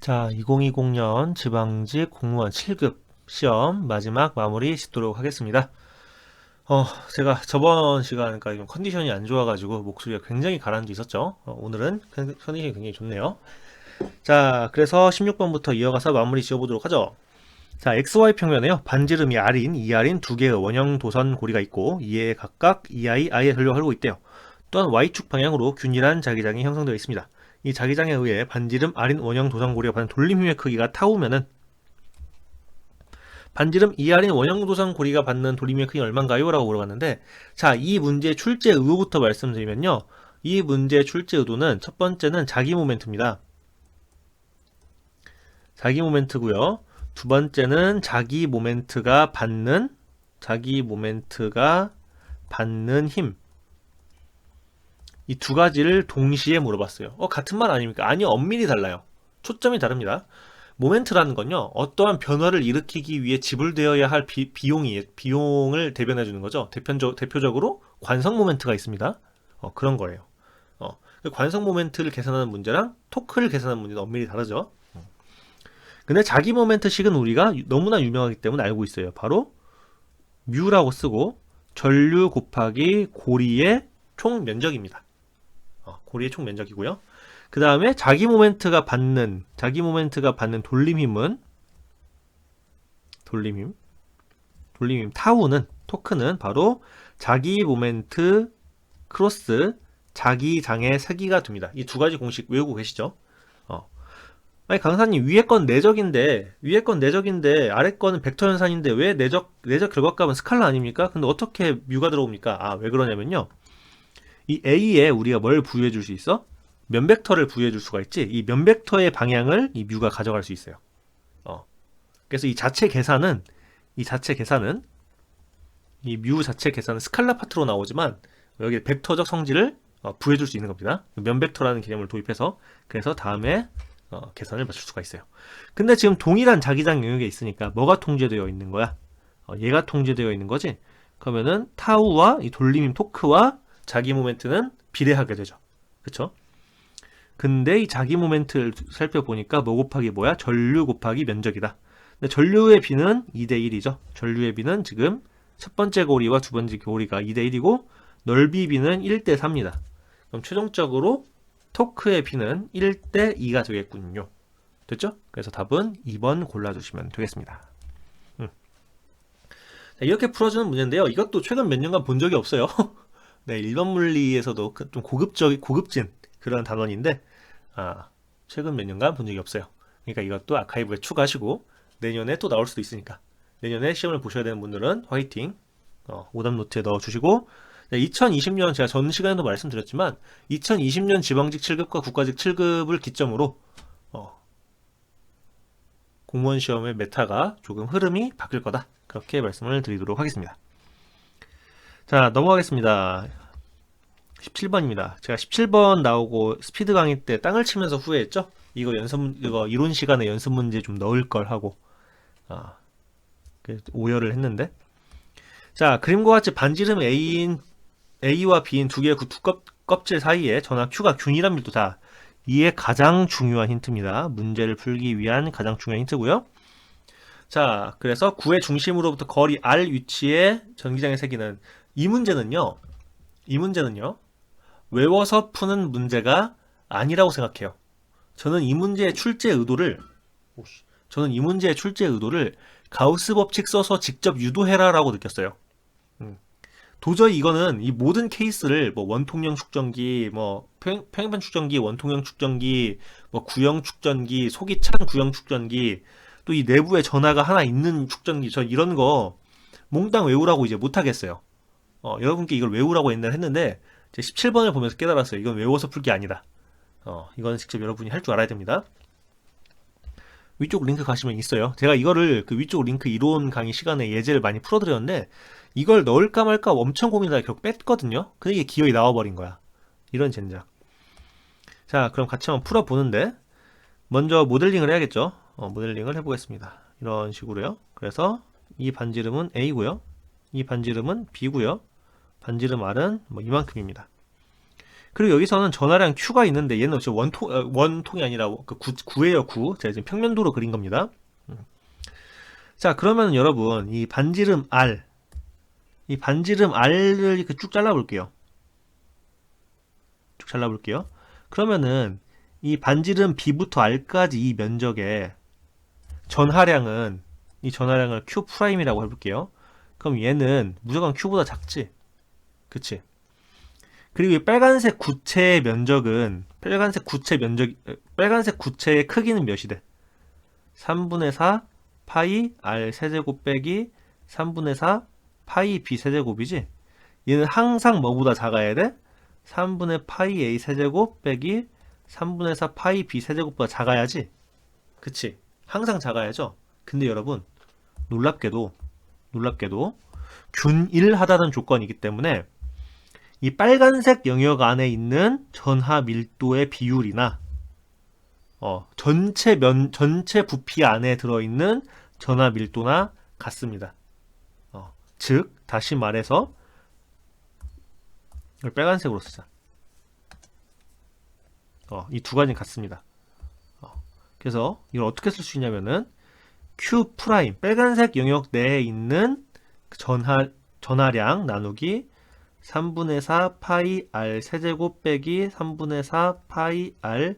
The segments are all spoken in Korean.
자, 2020년 지방직 공무원 7급 시험 마지막 마무리 짓도록 하겠습니다. 어, 제가 저번 시간까지 좀 컨디션이 안 좋아가지고 목소리가 굉장히 가라앉아 있었죠. 어, 오늘은 컨- 컨디션이 굉장히 좋네요. 자, 그래서 16번부터 이어가서 마무리 지어보도록 하죠. 자, XY 평면에요. 반지름이 R인, 2R인 두 개의 원형 도선 고리가 있고 이에 각각 2I, I에 전류하고 있대요. 또한 Y축 방향으로 균일한 자기장이 형성되어 있습니다. 이 자기장에 의해 반지름 R인 원형 도선 고리가 받는 돌림힘의 크기가 타우면은 반지름 2R인 원형 도선 고리가 받는 돌림힘의 크기가 얼마인가요? 라고 물어봤는데 자, 이 문제의 출제 의도부터 말씀드리면요. 이 문제의 출제 의도는 첫 번째는 자기 모멘트입니다. 자기 모멘트고요. 두 번째는 자기 모멘트가 받는 자기 모멘트가 받는 힘. 이 두 가지를 동시에 물어봤어요. 어, 같은 말 아닙니까? 아니요, 엄밀히 달라요. 초점이 다릅니다. 모멘트라는 건요, 어떠한 변화를 일으키기 위해 지불되어야 할 비, 비용이, 비용을 대변해 주는 거죠. 대표적, 대표적으로 관성 모멘트가 있습니다. 어, 그런 거예요. 어, 그 관성 모멘트를 계산하는 문제랑 토크를 계산하는 문제는 엄밀히 다르죠. 근데 자기 모멘트 식은 우리가 너무나 유명하기 때문에 알고 있어요. 바로 뮤라고 쓰고 전류 곱하기 고리의 총 면적입니다. 어, 고리의 총 면적이고요. 그 다음에 자기 모멘트가 받는 자기 모멘트가 받는 돌림 힘은 돌림 힘 돌림 힘 타우는 토크는 바로 자기 모멘트 크로스 자기 장의 세기가 됩니다. 이 두 가지 공식 외우고 계시죠? 어. 아니 강사님 위에 건 내적인데 위에 건 내적인데 아래 거는 벡터 연산인데 왜 내적 내적 결과값은 스칼라 아닙니까? 근데 어떻게 뮤가 들어옵니까? 아 왜 그러냐면요. 이 A에 우리가 뭘 부여해 줄 수 있어? 면 벡터를 부여해 줄 수가 있지. 이 면 벡터의 방향을 이 뮤가 가져갈 수 있어요. 어. 그래서 이 자체 계산은 이 자체 계산은 이 뮤 자체 계산은 스칼라 파트로 나오지만 여기 벡터적 성질을 어, 부여해 줄 수 있는 겁니다. 면 벡터라는 개념을 도입해서 그래서 다음에 어, 계산을 맞출 수가 있어요. 근데 지금 동일한 자기장 영역에 있으니까 뭐가 통제되어 있는 거야? 어, 얘가 통제되어 있는 거지? 그러면은 타우와 이 돌림임 토크와 자기 모멘트는 비례하게 되죠. 그쵸? 근데 이 자기 모멘트를 살펴보니까 뭐 곱하기 뭐야? 전류 곱하기 면적이다. 근데 전류의 비는 2대 1이죠. 전류의 비는 지금 첫 번째 고리와 두 번째 고리가 2대 1이고 넓이 비는 1대 3입니다. 그럼 최종적으로 토크의 비는 1대 2가 되겠군요. 됐죠? 그래서 답은 2번 골라주시면 되겠습니다. 음. 자, 이렇게 풀어주는 문제인데요. 이것도 최근 몇 년간 본 적이 없어요. 네, 일반 물리에서도 그- 좀 고급적, 고급진 그런 단원인데, 아, 최근 몇 년간 본 적이 없어요. 그러니까 이것도 아카이브에 추가하시고, 내년에 또 나올 수도 있으니까. 내년에 시험을 보셔야 되는 분들은 화이팅, 어, 오답 노트에 넣어주시고, 2020년 제가 전 시간에도 말씀드렸지만 2020년 지방직 7급과 국가직 7급을 기점으로 어, 공무원 시험의 메타가 조금 흐름이 바뀔 거다. 그렇게 말씀을 드리도록 하겠습니다. 자, 넘어가겠습니다. 17번입니다. 제가 17번 나오고 스피드 강의 때 땅을 치면서 후회했죠? 이거 연습, 문- 이거 이론 시간에 연습 문제 좀 넣을 걸 하고, 아, 그 오열을 했는데. 자, 그림과 같이 반지름 A인 A와 B인 두 개의 그 두껍 껍질 사이에 전압 Q가 균일한 밀도 다. 이게 가장 중요한 힌트입니다. 문제를 풀기 위한 가장 중요한 힌트고요. 자, 그래서 구의 중심으로부터 거리 R 위치의 전기장의 세기는 이 문제는요. 이 문제는요. 외워서 푸는 문제가 아니라고 생각해요. 저는 이 문제의 출제 의도를 저는 이 문제의 출제 의도를 가우스 법칙 써서 직접 유도해라라고 느꼈어요. 도저히 이거는 이 모든 케이스를 뭐 원통형 축전기, 뭐 평, 평행판 축전기, 원통형 축전기, 뭐 구형 축전기, 속이 찬 구형 축전기, 또 이 내부에 전화가 하나 있는 축전기, 저 이런 거 몽땅 외우라고 이제 못 하겠어요. 어, 여러분께 이걸 외우라고 옛날에 했는데 제 17번을 보면서 깨달았어요. 이건 외워서 풀게 아니다. 어, 이건 직접 여러분이 할 줄 알아야 됩니다. 위쪽 링크 가시면 있어요. 제가 이거를 그 위쪽 링크 이론 강의 시간에 예제를 많이 풀어드렸는데 이걸 넣을까 말까 엄청 고민하다 결국 뺐거든요. 근데 이게 기어이 나와버린 거야. 이런 젠장. 자, 그럼 같이 한번 풀어보는데 먼저 모델링을 해야겠죠. 어, 모델링을 해보겠습니다. 이런 식으로요. 그래서 이 반지름은 A고요. 이 반지름은 B고요. 반지름 R은 뭐 이만큼입니다. 그리고 여기서는 전화량 Q가 있는데 얘는 지금 원통 어, 원통이 아니라 그 구, 구예요 구. 제가 지금 평면도로 그린 겁니다. 음. 자 그러면 여러분 이 반지름 R 이 반지름 R을 이렇게 쭉 잘라볼게요. 쭉 잘라볼게요. 그러면은 이 반지름 B부터 R까지 이 면적의 전하량은 이 전하량을 Q 프라임이라고 해볼게요. 그럼 얘는 무조건 Q보다 작지? 그치? 그리고 이 빨간색 구체의 면적은 빨간색 구체 면적 빨간색 구체의 크기는 몇이 돼? 3분의 4 파이 r 세제곱 빼기 3분의 4 파이 b 세제곱이지? 얘는 항상 뭐보다 작아야 돼? 3분의 파이 a 세제곱 빼기 3분의 4 파이 b 세제곱보다 작아야지? 그치? 항상 작아야죠? 근데 여러분 놀랍게도 놀랍게도 균일하다는 조건이기 때문에 이 빨간색 영역 안에 있는 전하 밀도의 비율이나 어, 전체 면 전체 부피 안에 들어 있는 전하 밀도나 같습니다. 어, 즉 다시 말해서 이걸 빨간색으로 쓰자. 어, 이 두 가지는 같습니다. 어, 그래서 이걸 어떻게 쓸 수 있냐면은 Q 프라임 빨간색 영역 내에 있는 전하 전하량 나누기 3분의 4 파이 r 세제곱 빼기 3분의 4 파이 r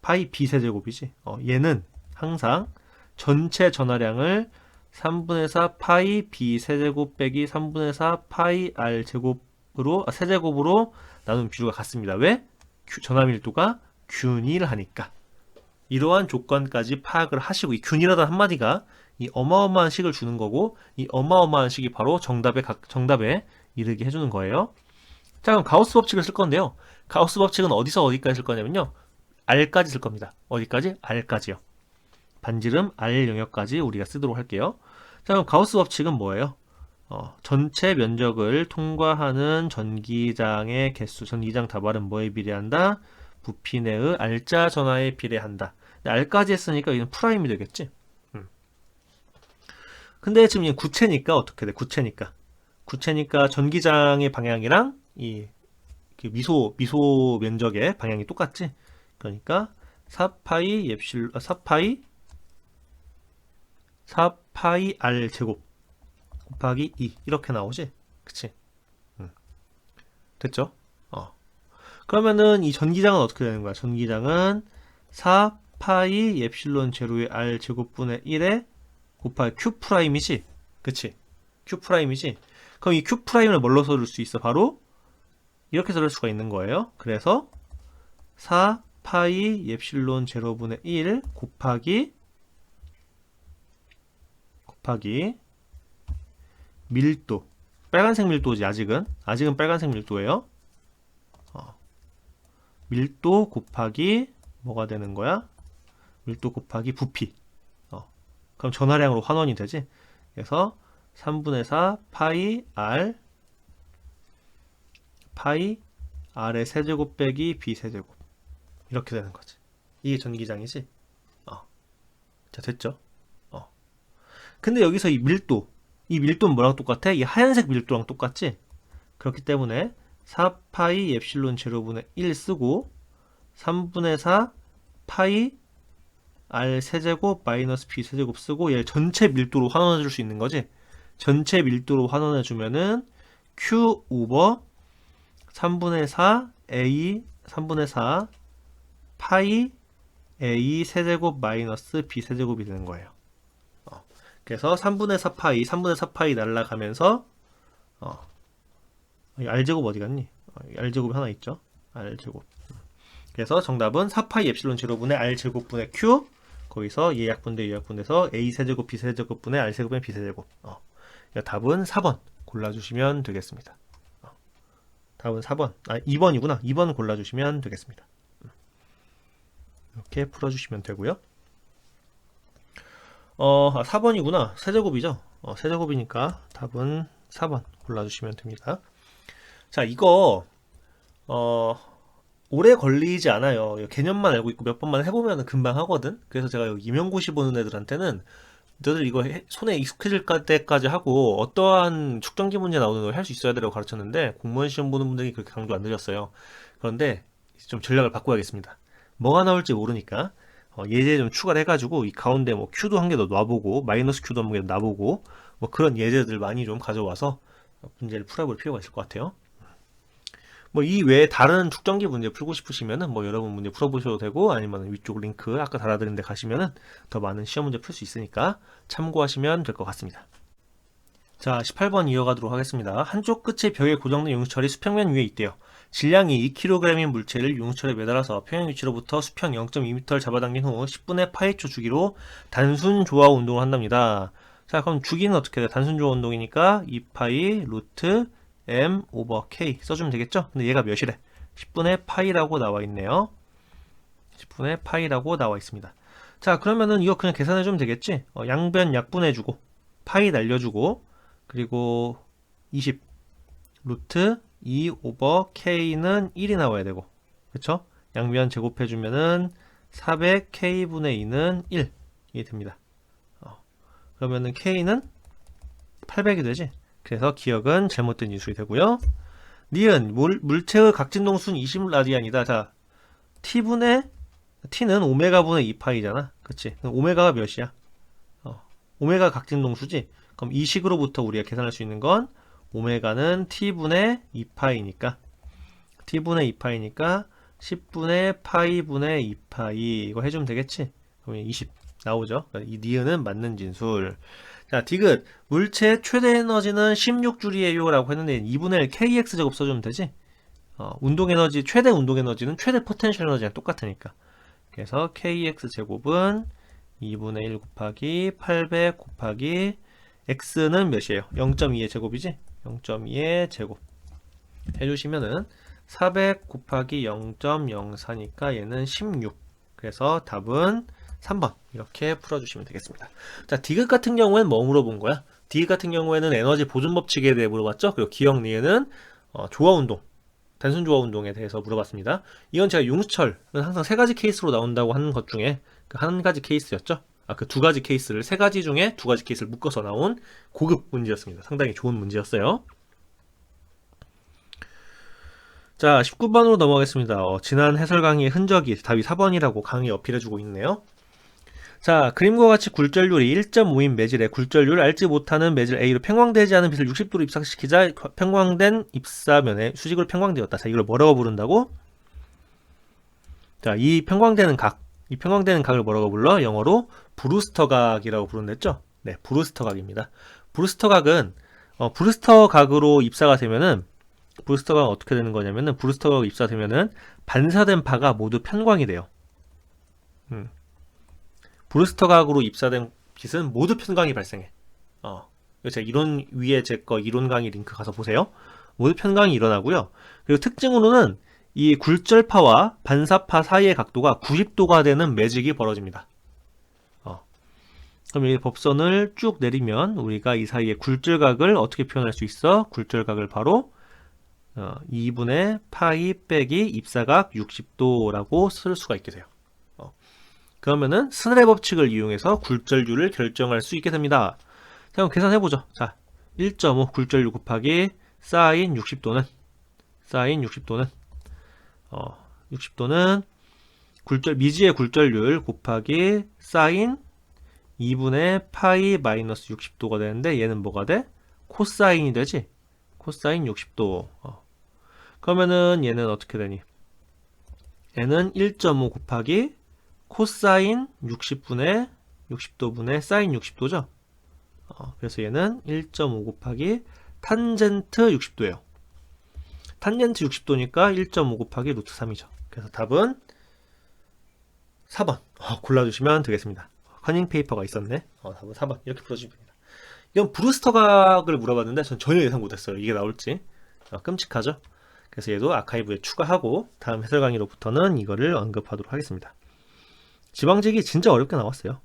파이 b 세제곱이지. 어, 얘는 항상 전체 전하량을 3분의 4 파이 b 세제곱 빼기 3분의 4 파이 r 제곱으로 아, 세제곱으로 나눈 비율과 같습니다. 왜? 큐- 전하 밀도가 균일하니까. 이러한 조건까지 파악을 하시고 이 균일하다는 한마디가 이 어마어마한 식을 주는 거고 이 어마어마한 식이 바로 정답에 각- 정답에 이르게 해주는 거예요. 자 그럼 가우스 법칙을 쓸 건데요. 가우스 법칙은 어디서 어디까지 쓸 거냐면요. R까지 쓸 겁니다. 어디까지? R까지요. 반지름 R 영역까지 우리가 쓰도록 할게요. 자 그럼 가우스 법칙은 뭐예요? 어, 전체 면적을 통과하는 전기장의 개수, 전기장 다발은 뭐에 비례한다? 부피 내의 R자 전하에 비례한다. R까지 했으니까 이건 프라임이 되겠지? 음. 근데 지금 이 구체니까 어떻게 돼? 구체니까. 구체니까 전기장의 방향이랑 이그 미소 미소 면적의 방향이 똑같지? 그러니까 4파이 옙실 아, 4파이 4파이 r 제곱 곱하기 2 이렇게 나오지? 그치? 음. 됐죠? 어. 그러면은 이 전기장은 어떻게 되는 거야? 전기장은 4 파이 옙실론 제로의 r 제곱분의 1에 곱하기 q 프라임이지? 그치? q 프라임이지? 그럼 이 q 프라임을 뭘로 써줄 수 있어? 바로 이렇게 써줄 수가 있는 거예요. 그래서 4 파이 옙실론 제로분의 1 곱하기 곱하기 밀도 빨간색 밀도지 아직은 아직은 빨간색 밀도예요. 어. 밀도 곱하기 뭐가 되는 거야? 밀도 곱하기 부피. 어. 그럼 전화량으로 환원이 되지. 그래서 3분의 4 파이 r 파이 r의 세제곱 빼기 b 세제곱 이렇게 되는 거지. 이게 전기장이지. 어. 자 됐죠? 어. 근데 여기서 이 밀도 이 밀도는 뭐랑 똑같아? 이 하얀색 밀도랑 똑같지? 그렇기 때문에 4파이 옙실론 제로분의 1 쓰고 3분의 4 파이 r 세제곱 마이너스 b 세제곱 쓰고 얘 전체 밀도로 환원해 줄 수 있는 거지. 전체 밀도로 환원해 주면은 q 오버 3분의 4 a 3분의 4 파이 a 세제곱 마이너스 b 세제곱이 되는 거예요. 어, 그래서 3분의 4 파이 3분의 4 파이 날라가면서 어, 이 r제곱 어디 갔니? 어, 이 r제곱이 하나 있죠. r제곱. 그래서 정답은 4파이 엡실론 제로분의 r제곱분의 q 거기서 얘 약분대 얘 약분돼서 a 세제곱 b 세제곱분의 r 세곱의 b 세제곱. 어, 답은 4번 골라주시면 되겠습니다. 답은 4번. 아, 2번이구나. 2번 골라주시면 되겠습니다. 이렇게 풀어주시면 되고요. 어, 아, 4번이구나. 세제곱이죠. 어, 세제곱이니까 답은 4번 골라주시면 됩니다. 자, 이거, 어, 오래 걸리지 않아요. 개념만 알고 있고 몇 번만 해보면 금방 하거든. 그래서 제가 임용고시 보는 애들한테는 너들 이거 해- 손에 익숙해질 때까지 하고 어떠한 측정기 문제 나오는 걸 할 수 있어야 되라고 가르쳤는데 공무원 시험 보는 분들이 그렇게 강조 안 드렸어요. 그런데 좀 전략을 바꿔야겠습니다. 뭐가 나올지 모르니까 어, 예제 좀 추가를 해가지고 이 가운데 뭐 큐도 한 개 더 놔보고 마이너스 큐도 한 개 더 놔보고 뭐 그런 예제들 많이 좀 가져와서 문제를 풀어볼 필요가 있을 것 같아요. 뭐 이 외에 다른 축전기 문제 풀고 싶으시면은 뭐 여러분 문제 풀어보셔도 되고 아니면 위쪽 링크 아까 달아드린 데 가시면은 더 많은 시험 문제 풀 수 있으니까 참고하시면 될 것 같습니다. 자, 18번 이어가도록 하겠습니다. 한쪽 끝에 벽에 고정된 용철이 수평면 위에 있대요. 질량이 2kg인 물체를 용철에 매달아서 평행 위치로부터 수평 0.2m를 잡아당긴 후 10분의 파이초 주기로 단순 조화 운동을 한답니다. 자, 그럼 주기는 어떻게 돼요? 단순 조화 운동이니까 2파이 루트 m 오버 k 써주면 되겠죠? 근데 얘가 몇이래? 10분의 파이라고 나와 있네요. 10분의 파이라고 나와 있습니다. 자, 그러면은 이거 그냥 계산해 주면 되겠지? 어, 양변 약분해주고, 파이 날려주고, 그리고 20 루트 2 오버 k는 1이 나와야 되고, 그쵸? 양변 제곱해주면은 400k분의 2는 1. 이게 됩니다. 어, 그러면은 k는 800이 되지? 그래서 기억은 잘못된 인수이 되고요. 니은 물, 물체의 각진동수는 20라디안이다. 자, t분의 t는 오메가분의 2파이잖아. 그치? 오메가가 몇이야? 어, 오메가 각진동수지? 그럼 이 식으로부터 우리가 계산할 수 있는 건 오메가는 t분의 2파이니까 t분의 2파이니까 10분의 파이분의 2파이 이거 해주면 되겠지? 그러면 20 나오죠? 그러니까 이 니은은 맞는 진술. 자, 디귿. 물체의 최대 에너지는 16줄이에요. 라고 했는데 2분의 1 kx 제곱 써주면 되지? 어, 운동 에너지, 최대 운동 에너지는 최대 포텐셜 에너지랑 똑같으니까. 그래서 kx 제곱은 2분의 1 곱하기 800 곱하기 x는 몇이에요? 0.2의 제곱이지? 0.2의 제곱. 해주시면은 400 곱하기 0.04니까 얘는 16. 그래서 답은 3번 이렇게 풀어주시면 되겠습니다. 자, 디귿 같은 경우에는 뭐 물어본 거야? 디귿 같은 경우에는 에너지 보존 법칙에 대해 물어봤죠. 그리고 기억 니에는 어, 조화 운동, 단순 조화 운동에 대해서 물어봤습니다. 이건 제가 융수철은 항상 세 가지 케이스로 나온다고 하는 것 중에 그 한 가지 케이스였죠. 아, 그 두 가지 케이스를 세 가지 중에 두 가지 케이스를 묶어서 나온 고급 문제였습니다. 상당히 좋은 문제였어요. 자, 19번으로 넘어가겠습니다. 어, 지난 해설 강의의 흔적이 답이 4번이라고 강의 어필해주고 있네요. 자, 그림과 같이 굴절률이 1.5인 매질에 굴절률을 알지 못하는 매질 A로 평광되지 않은 빛을 60도로 입사시키자 평광된 입사면에 수직으로 평광되었다. 자, 이걸 뭐라고 부른다고? 자, 이 평광되는 각, 이 평광되는 각을 뭐라고 불러? 영어로 브루스터 각이라고 부른댔죠? 네, 브루스터 각입니다. 브루스터 각은 어, 브루스터 각으로 입사가 되면은 브루스터 각은 어떻게 되는 거냐면은 브루스터 각으로 입사되면은 반사된 파가 모두 편광이 돼요. 음. 브루스터 각으로 입사된 빛은 모두 편광이 발생해. 어. 제가 이론 위에 제 거 이론 강의 링크 가서 보세요. 모두 편광이 일어나고요. 그리고 특징으로는 이 굴절파와 반사파 사이의 각도가 90도가 되는 매직이 벌어집니다. 어. 그럼 이 법선을 쭉 내리면 우리가 이 사이의 굴절각을 어떻게 표현할 수 있어? 굴절각을 바로 어, 2분의 파이 빼기 입사각 60도라고 쓸 수가 있게 돼요. 그러면은 스넬의 법칙을 이용해서 굴절률을 결정할 수 있게 됩니다. 자, 그럼 계산해보죠. 자, 1.5 굴절률 곱하기 사인 60도는 사인 60도는 어, 60도는 굴절 미지의 굴절률 곱하기 사인 2분의 파이 마이너스 60도가 되는데 얘는 뭐가 돼? 코사인이 되지? 코사인 60도. 어. 그러면은 얘는 어떻게 되니? 얘는 1.5 곱하기 코사인 60분의 60도분의 사인 60도죠. 어, 그래서 얘는 1.5 곱하기 탄젠트 60도예요. 탄젠트 60도니까 1.5 곱하기 루트 3이죠. 그래서 답은 4번 어, 골라주시면 되겠습니다. 커닝 페이퍼가 있었네. 어, 답은 4번 이렇게 풀어주시면 됩니다. 이건 브루스터 각을 물어봤는데 전 전혀 예상 못했어요. 이게 나올지 어, 끔찍하죠. 그래서 얘도 아카이브에 추가하고 다음 해설 강의로부터는 이거를 언급하도록 하겠습니다. 지방직이 진짜 어렵게 나왔어요.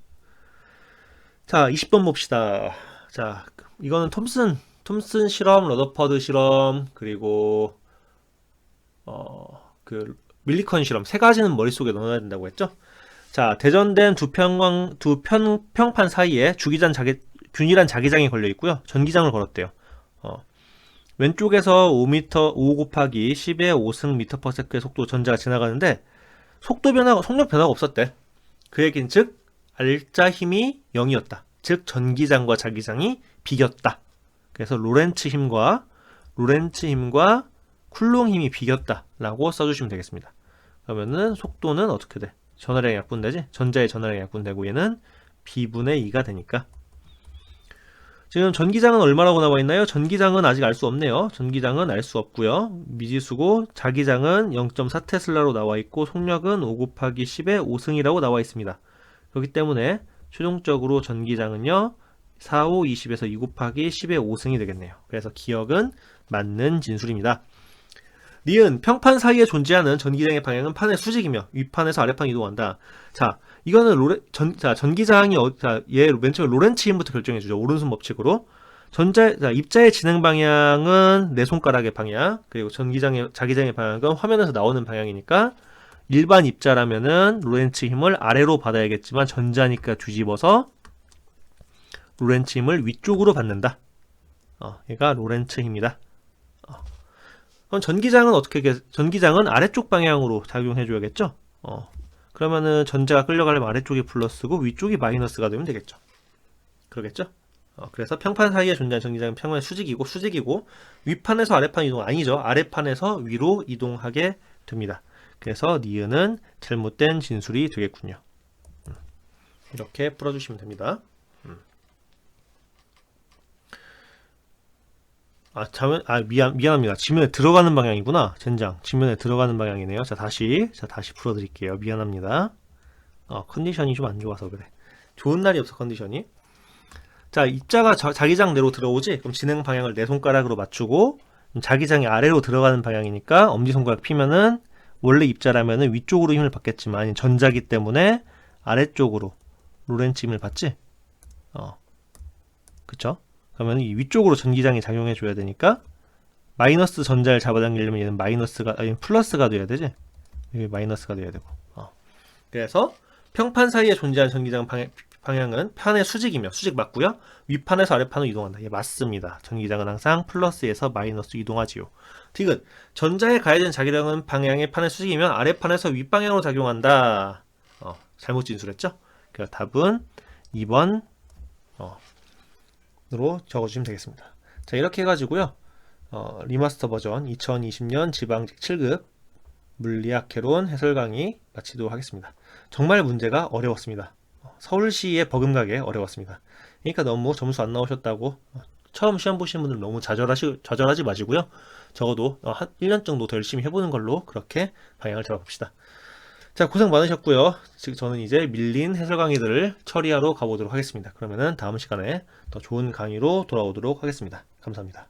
자, 20번 봅시다. 자, 이거는 톰슨, 톰슨 실험, 러더퍼드 실험, 그리고, 어, 그, 밀리컨 실험. 세 가지는 머릿속에 넣어야 된다고 했죠? 자, 대전된 두 평광 두 편, 평판 사이에 주기장 자기 균일한 자기장이 걸려 있고요. 전기장을 걸었대요. 어. 왼쪽에서 5m 5 곱하기 10의 5승 미터 퍼 세크의 속도 전자가 지나가는데 속도 변화 속력 변화가 없었대. 그 얘기는 즉 알자 힘이 0이었다. 즉 전기장과 자기장이 비겼다. 그래서 로렌츠 힘과 로렌츠 힘과 쿨롱 힘이 비겼다라고 써주시면 되겠습니다. 그러면은 속도는 어떻게 돼? 전화량이 약분되지? 전자의 전화량이 약분되고 얘는 b분의 2가 되니까 지금 전기장은 얼마라고 나와 있나요? 전기장은 아직 알 수 없네요. 전기장은 알 수 없고요. 미지수고 자기장은 0.4 테슬라로 나와 있고 속력은 5 곱하기 10의 5승이라고 나와 있습니다. 그렇기 때문에 최종적으로 전기장은요. 4, 5, 20에서 2 곱하기 10의 5승이 되겠네요. 그래서 기억은 맞는 진술입니다. 니은 평판 사이에 존재하는 전기장의 방향은 판의 수직이며 윗판에서 아래판 이동한다. 자, 이거는 로레, 전, 자, 전기장이 어, 자, 얘맨 처음에 로렌츠 힘부터 결정해 주죠. 오른손 법칙으로. 전자, 자, 입자의 진행 방향은 내 손가락의 방향, 그리고 전기장의, 자기장의 방향은 화면에서 나오는 방향이니까 일반 입자라면은 로렌츠 힘을 아래로 받아야겠지만 전자니까 뒤집어서 로렌츠 힘을 위쪽으로 받는다. 어, 얘가 로렌츠 힘이다. 어. 그럼 전기장은 어떻게, 게- 전기장은 아래쪽 방향으로 작용해 줘야겠죠? 어. 그러면은 전자가 끌려가려면 아래쪽이 플러스고 위쪽이 마이너스가 되면 되겠죠. 그러겠죠? 어, 그래서 평판 사이에 존재하는 전기장은 평면 수직이고 수직이고 윗판에서 아래판 이동 아니죠. 아래판에서 위로 이동하게 됩니다. 그래서 니은은 잘못된 진술이 되겠군요. 음, 이렇게 풀어주시면 됩니다. 아, 자면, 아, 미안, 미안합니다. 지면에 들어가는 방향이구나. 젠장. 지면에 들어가는 방향이네요. 자, 다시, 자, 다시 풀어드릴게요. 미안합니다. 어, 컨디션이 좀 안 좋아서 그래. 좋은 날이 없어, 컨디션이. 자, 입자가 자, 자기장 내로 들어오지? 그럼 진행 방향을 내 손가락으로 맞추고, 자기장이 아래로 들어가는 방향이니까 엄지손가락 피면은 원래 입자라면은 위쪽으로 힘을 받겠지만 전자기 때문에 아래쪽으로 로렌츠 힘을 받지? 어. 그쵸? 그러면 이 위쪽으로 전기장이 작용해 줘야 되니까 마이너스 전자를 잡아당기려면 얘는 마이너스가 아니 플러스가 돼야 되지? 여기 마이너스가 돼야 되고. 어. 그래서 평판 사이에 존재하는 전기장 방향, 방향은 판의 수직이며 수직 맞고요. 윗판에서 아래판으로 이동한다. 예, 맞습니다. 전기장은 항상 플러스에서 마이너스 이동하지요. 디귿 전자에 가해진 자기장은 방향의 판의 수직이면 아래판에서 윗방향으로 작용한다. 어, 잘못 진술했죠? 그래서 답은 2번 어, 으로 적어주시면 되겠습니다. 자 이렇게 해가지고요. 어, 리마스터 버전 2020년 지방직 7급 물리학 개론 해설 강의 마치도록 하겠습니다. 정말 문제가 어려웠습니다. 어, 서울시의 버금가게 어려웠습니다. 그러니까 너무 점수 안 나오셨다고 어, 처음 시험 보시는 분들 너무 좌절하시, 좌절하지 마시고요. 적어도 어, 한 1년 정도 더 열심히 해보는 걸로 그렇게 방향을 잡아봅시다. 자, 고생 많으셨고요. 지금 저는 이제 밀린 해설 강의들을 처리하러 가보도록 하겠습니다. 그러면은 다음 시간에 더 좋은 강의로 돌아오도록 하겠습니다. 감사합니다.